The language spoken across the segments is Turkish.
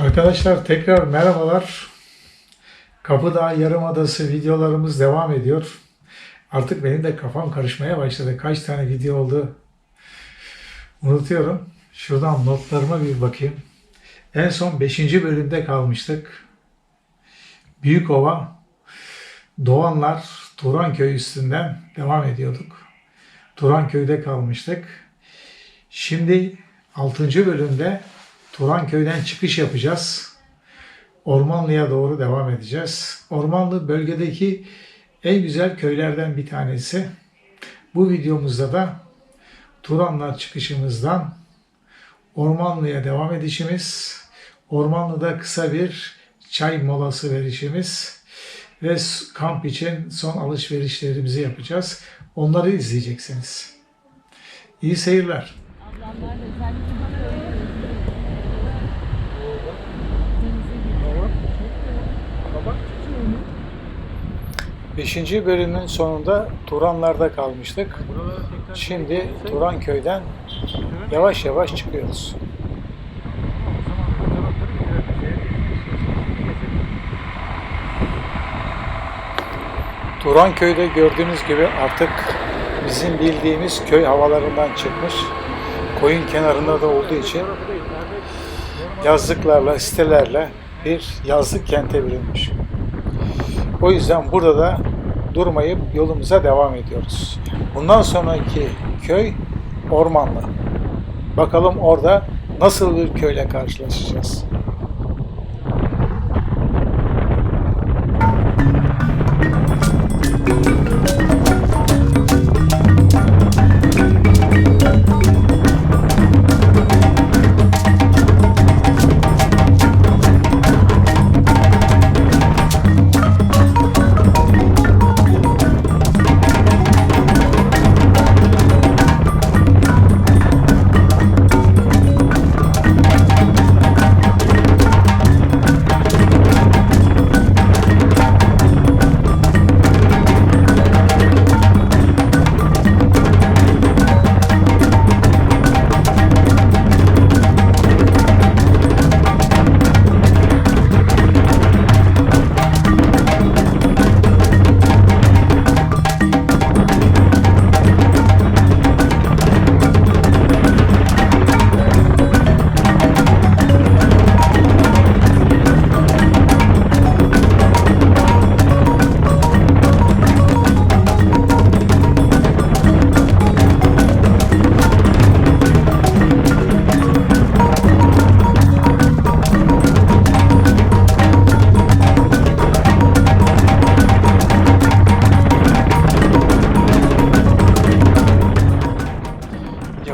Arkadaşlar tekrar merhabalar. Kapıdağ Yarımadası videolarımız devam ediyor. Artık benim de kafam karışmaya başladı. Kaç tane video oldu unutuyorum. Şuradan notlarıma bir bakayım. En son 5. bölümde kalmıştık. Büyükova, Doğanlar, Turanköy üstünden devam ediyorduk. Turanköy'de kalmıştık. Şimdi 6. bölümde Turanköy'den çıkış yapacağız. Ormanlı'ya doğru devam edeceğiz. Ormanlı bölgedeki en güzel köylerden bir tanesi. Bu videomuzda da Turanlar çıkışımızdan Ormanlı'ya devam edişimiz, Ormanlı'da kısa bir çay molası verişimiz ve kamp için son alışverişlerimizi yapacağız. Onları izleyeceksiniz. İyi seyirler. Ablamlar bana öyle Beşinci bölümün sonunda Turanlar'da kalmıştık. Şimdi Turanköy'den yavaş yavaş çıkıyoruz. Turanköy'de gördüğünüz gibi artık bizim bildiğimiz köy havalarından çıkmış. Koyun kenarında da olduğu için yazlıklarla, sitelerle bir yazlık kente bürünmüş. O yüzden burada da durmayıp yolumuza devam ediyoruz. Bundan sonraki köy Ormanlı. Bakalım orada nasıl bir köyle karşılaşacağız.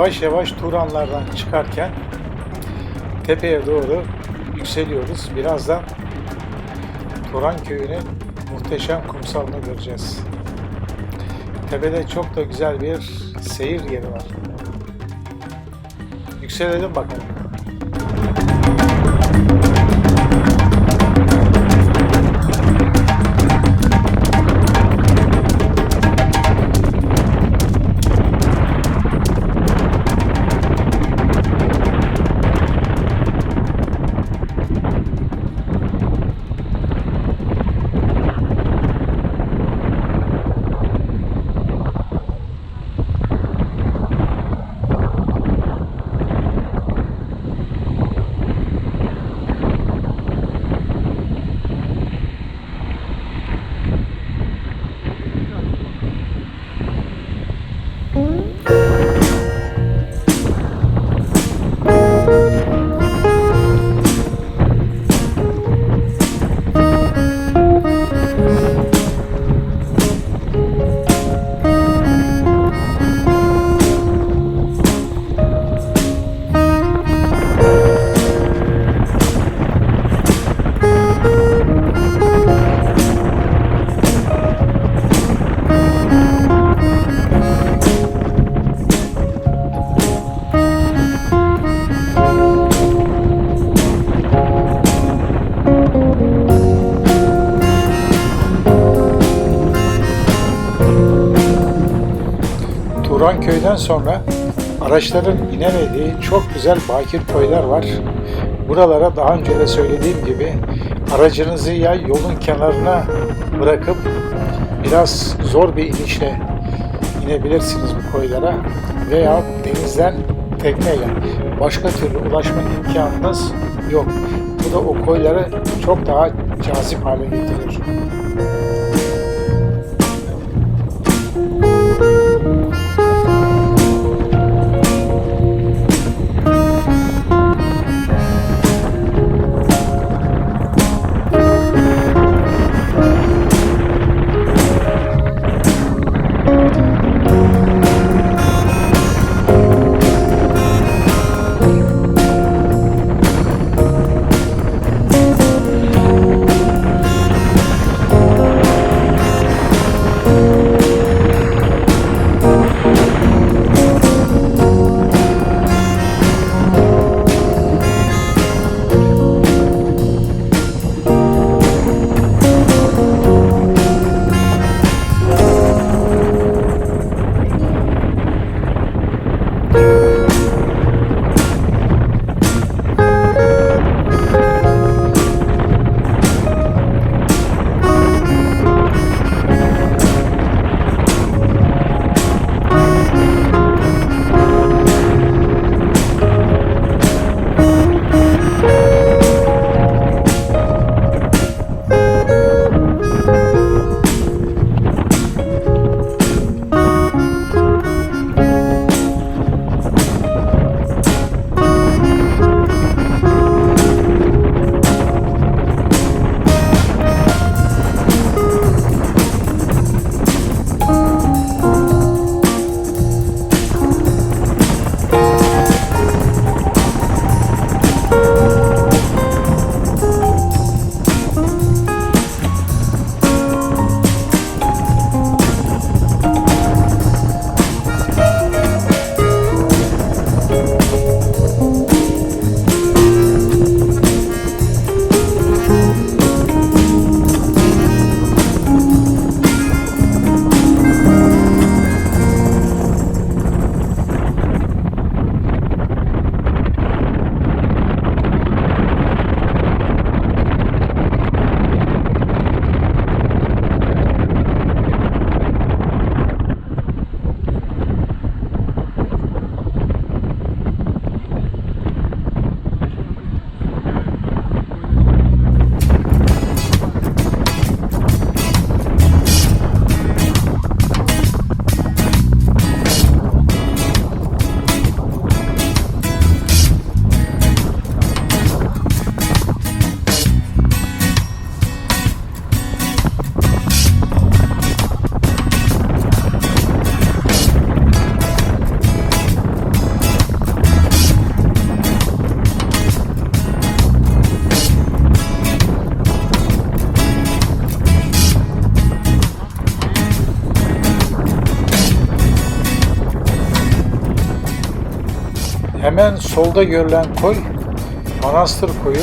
Yavaş yavaş Turanlardan çıkarken tepeye doğru yükseliyoruz. Birazdan Turan köyünün muhteşem kumsalını göreceğiz. Tepede çok da güzel bir seyir yeri var. Yükselelim bakalım. Turan köyden sonra araçların inemediği çok güzel bakir köyler var. buralara daha önce de söylediğim gibi aracınızı ya yolun kenarına bırakıp biraz zor bir inişle inebilirsiniz bu koylara veya denizden tekneyle başka türlü ulaşma imkanınız yok. Bu da o koyları çok daha cazip hale getirir. Solda görülen koy Manastır Koyu.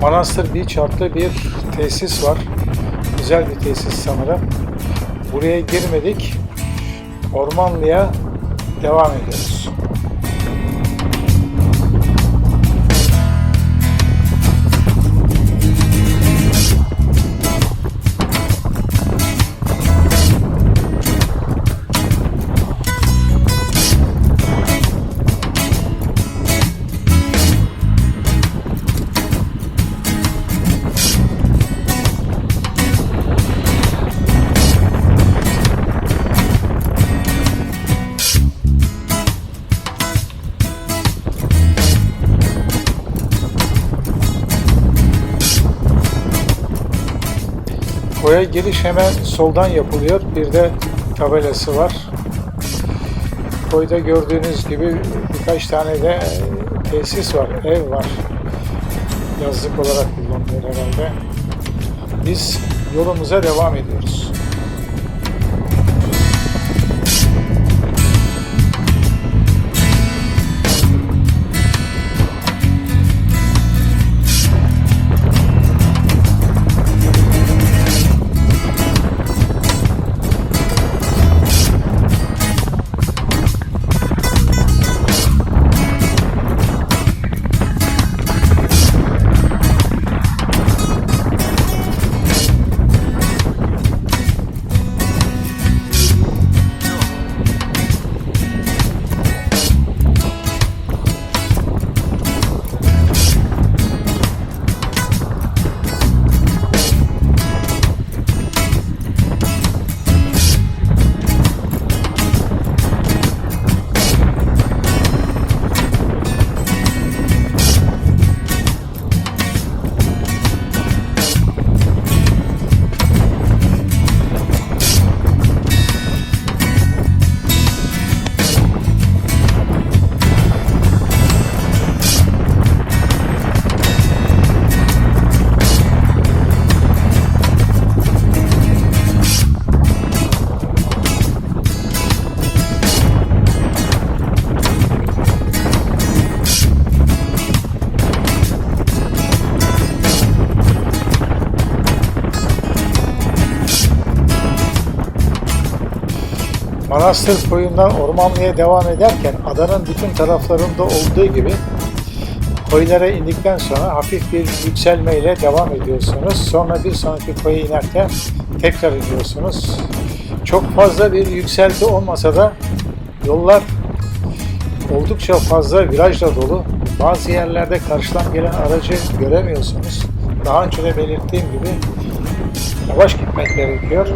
Manastır Beach adlı bir tesis var. Güzel bir tesis sanırım. Buraya girmedik. Ormanlı'ya devam ediyoruz. Giriş hemen soldan yapılıyor. Bir de tabelası var. Koyda gördüğünüz gibi birkaç tane de tesis var, ev var. Yazlık olarak kullanılıyor herhalde. Biz yolumuza devam ediyoruz. Manastır koyundan Ormanlı'ya devam ederken adanın bütün taraflarında olduğu gibi koylara indikten sonra hafif bir yükselmeyle devam ediyorsunuz. Sonra bir sonraki koya inerken tekrar iniyorsunuz. Çok fazla bir yükselti olmasa da yollar oldukça fazla virajla dolu. Bazı yerlerde karşıdan gelen aracı göremiyorsunuz. Daha önce de belirttiğim gibi yavaş gitmek gerekiyor.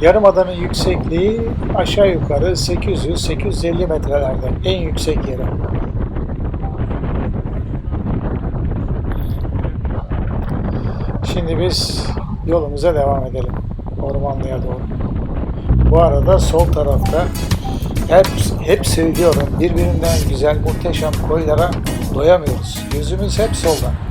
Yarımadanın yüksekliği aşağı yukarı 800-850 metrelerde en yüksek yeri. Şimdi biz yolumuza devam edelim. Ormanlı'ya doğru. Bu arada sol tarafta hep, hep söylüyorum birbirinden güzel muhteşem koylara doyamıyoruz. Yüzümüz hep solda.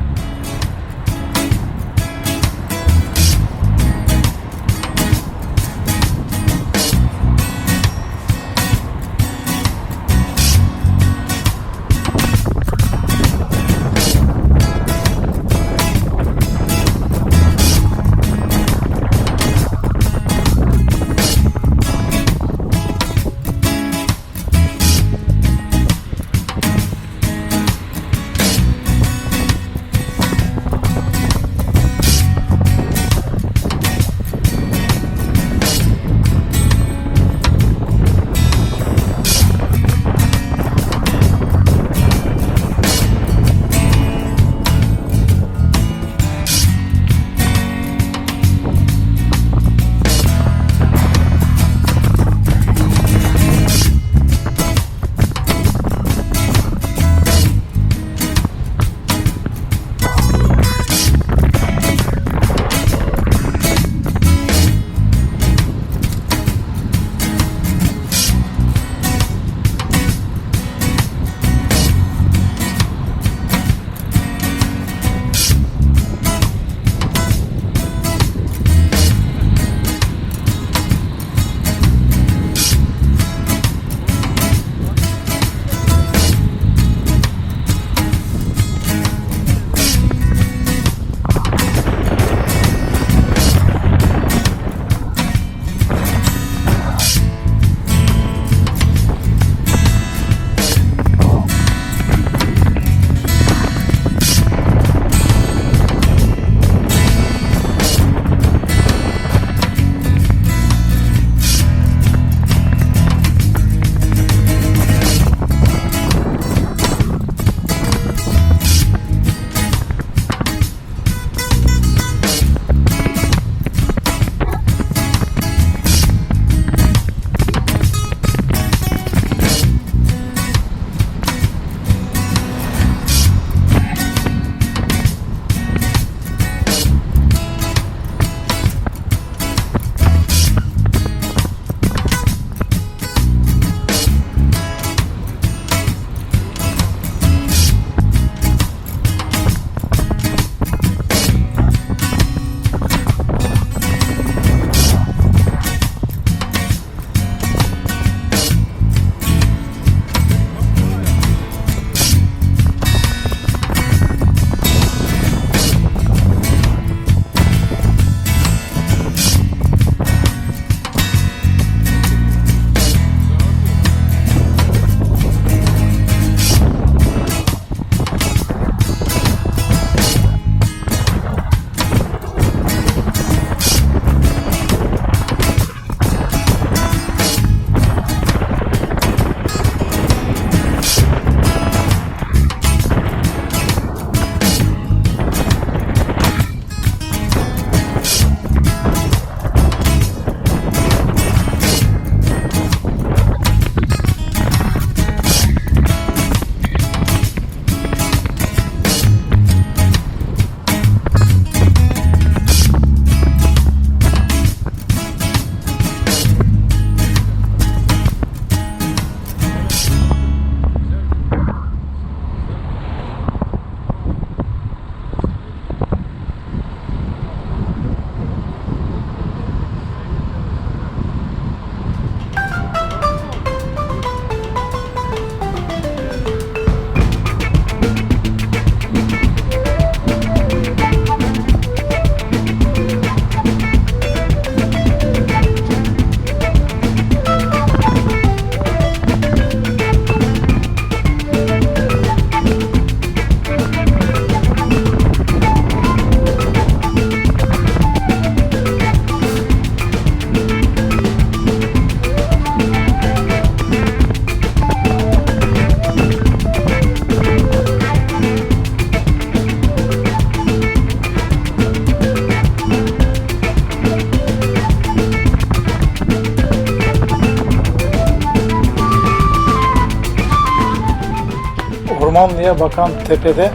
Ormanlı'ya bakan tepede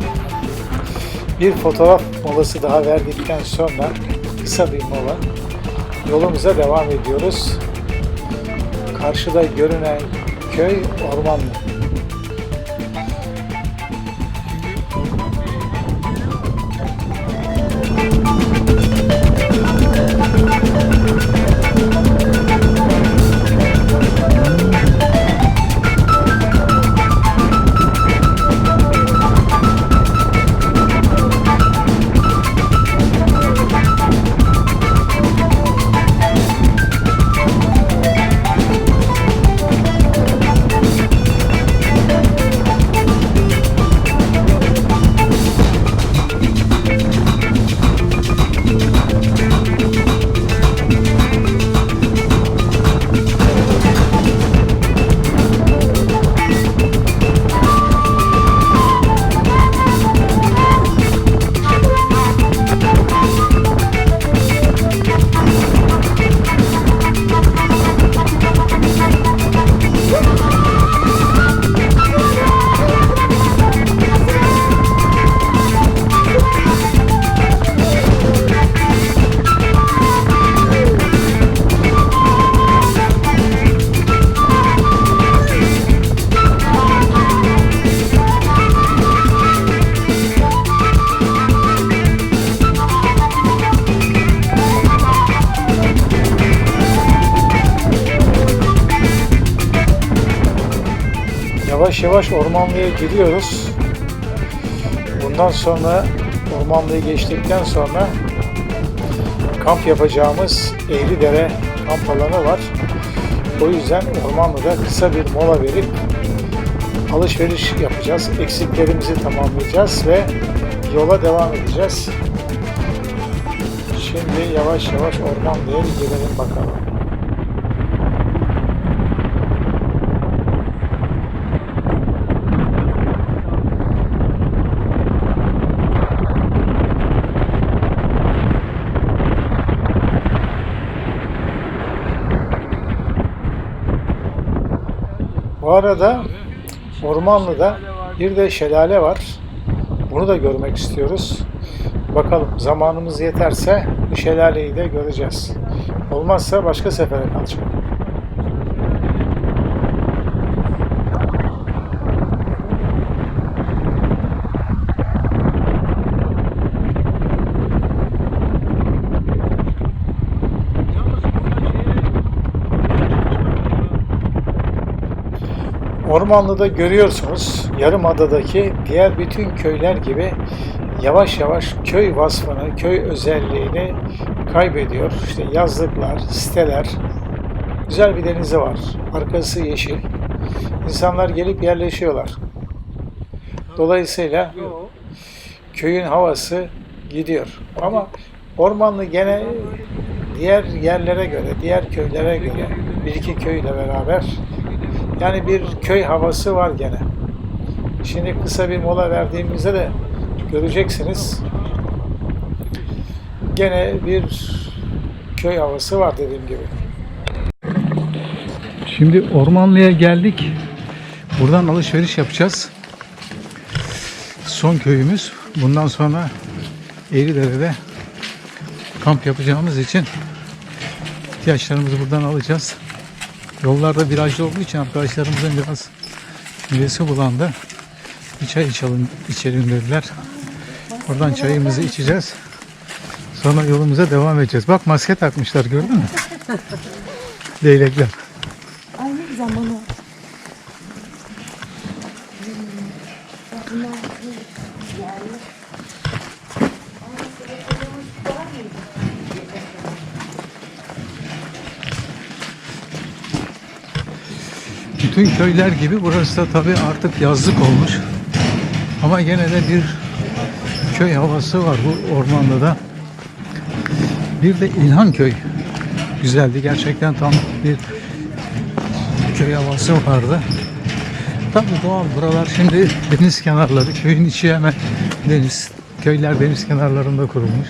bir fotoğraf molası daha verdikten sonra kısa bir mola yolumuza devam ediyoruz. Karşıda görünen köy Ormanlı. Yavaş ormanlığa giriyoruz. Bundan sonra ormanlığı geçtikten sonra kamp yapacağımız Eğridere kamp alanı var. O yüzden ormanlıda kısa bir mola verip alışveriş yapacağız. Eksiklerimizi tamamlayacağız ve yola devam edeceğiz. Şimdi yavaş yavaş ormanlığa bir girelim bakalım. Bu arada Ormanlı'da bir de şelale var. Bunu da görmek istiyoruz. Bakalım zamanımız yeterse bu şelaleyi de göreceğiz. Olmazsa başka sefere kalacak. Ormanlı'da görüyorsunuz Yarımada'daki diğer bütün köyler gibi yavaş yavaş köy vasfını, köy özelliğini kaybediyor. İşte yazlıklar, siteler, güzel bir denizi var. Arkası yeşil. İnsanlar gelip yerleşiyorlar. Dolayısıyla köyün havası gidiyor. Ama Ormanlı gene diğer yerlere göre, diğer köylere göre bir iki köyle beraber yani bir köy havası var gene. Şimdi kısa bir mola verdiğimizde de göreceksiniz. Gene bir köy havası var dediğim gibi. Şimdi Ormanlı'ya geldik. Buradan alışveriş yapacağız. Son köyümüz. Bundan sonra Eğridere'de kamp yapacağımız için ihtiyaçlarımızı buradan alacağız. Yollarda virajlı olduğu için arkadaşlarımızın biraz midesi bulandı. Bir çay içelim, içelim dediler. Oradan çayımızı içeceğiz. Sonra yolumuza devam edeceğiz. Bak maske takmışlar gördün mü? Leylekler. Ay ne güzel Bütün köyler gibi burası da tabii artık yazlık olmuş. Ama gene de bir köy havası var bu ormanda da. Bir de İlhan Köy güzeldi. Gerçekten tam bir köy havası vardı. Tabii doğal buralar şimdi deniz kenarları. Köyün içi hemen deniz. Köyler deniz kenarlarında kurulmuş.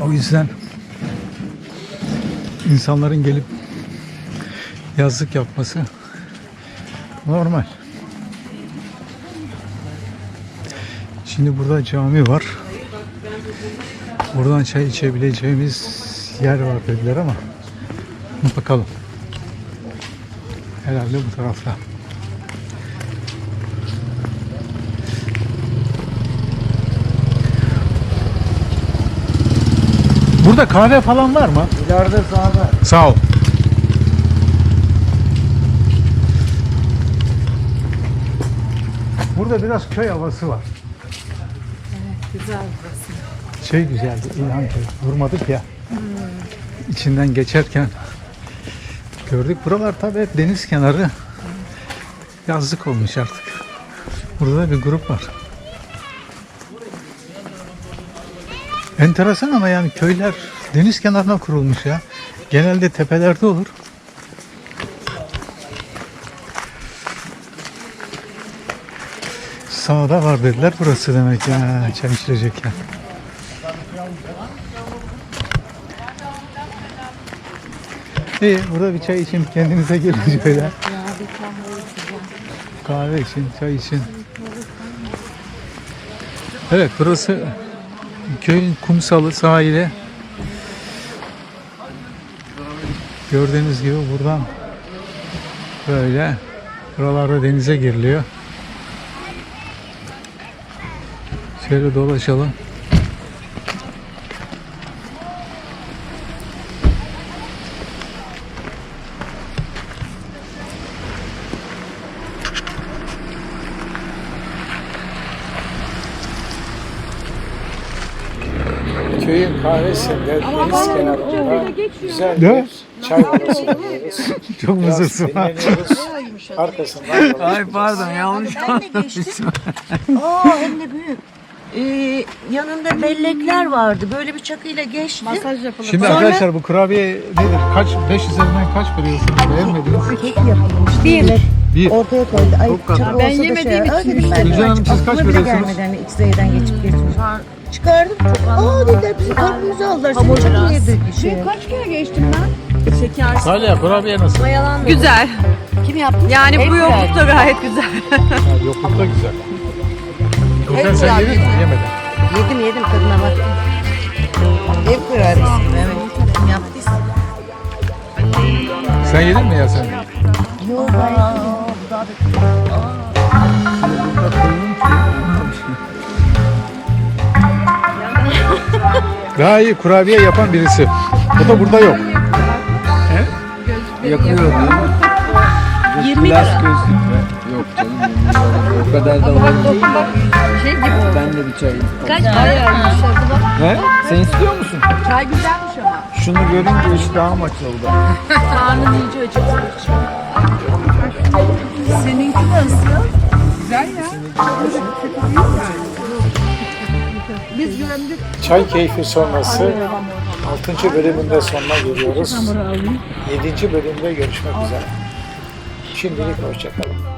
O yüzden insanların gelip yazlık yapması normal. Şimdi burada cami var. Buradan çay içebileceğimiz yer var dediler ama bakalım. Herhalde bu tarafta. Burada kahve falan var mı? İleride sağda. Sağ ol. Burada biraz köy havası var. Güzel burası. Şey güzeldi, İlhan Köy. Vurmadık ya. İçinden geçerken gördük. Buralar tabii hep deniz kenarı. Yazlık olmuş artık. Burada da bir grup var. Enteresan ama yani köyler deniz kenarına kurulmuş ya. Genelde tepelerde olur. Sağda var dediler. Burası demek ya. Çay içilecek ya. İyi burada bir çay için kendinize gelin şöyle. Kahve için, çay için. Evet burası köyün kumsalı sahili. Gördüğünüz gibi buradan böyle buralarda denize giriliyor. Şöyle dolaşalım. Köyün kahvesinde deniz kenarında güzel Ne? bir çay molası yapıyoruz. Çok Biraz mızırsın ha. dinleniyoruz. Arkasından Ay pardon yanlış Ben de geçtim. Aa hem de büyük. Ee, yanında bellekler vardı. Böyle bir çakıyla geçtim. Masaj yapılır. Şimdi Sonra arkadaşlar bu kurabiye nedir? Kaç? 5 üzerinden kaç veriyorsunuz? Beğenmediniz? kek yapılmış. Bir. Bir. Ortaya koydu. Ay Çok çakı olsa da şey. Aa, dedim ben. Gülcan Hanım, siz kaç Aklıma bile veriyorsunuz? gelmedi hani X-ray'den geçip geçmiş. Çıkardım. Aa dediler bizim karnımızı aldılar. Sen çakı yedik. Şey. Kaç kere geçtim ben? Şeker. Salih kurabiye nasıl? Güzel. Kim yaptı? Yani Hep bu yoklukta gayet güzel. Yoklukta güzel. Gülcan sen yedin mi? Yemedin. Yedim yedim tadına bak. Ev kurabiyesi. Evet. Sen yedin mi ya sen? Yok iyi. Daha iyi kurabiye yapan birisi. O da burada yok. yakıyor değil mi? 20 Glass lira. gözlükle. Yok canım 20 lira. O kadar da var. Şey gibi. Ben de bir çay. Kaç para vermiş He? Sen istiyor musun? Çay güzelmiş ama. Şunu görünce iştahım açıldı. Karnım iyice acıkmış. Seninki nasıl? Güzel ya. Biz gömdük. Çay keyfi sonrası 6. bölümünde sonuna geliyoruz. 7. bölümde görüşmek üzere. Şimdilik hoşçakalın.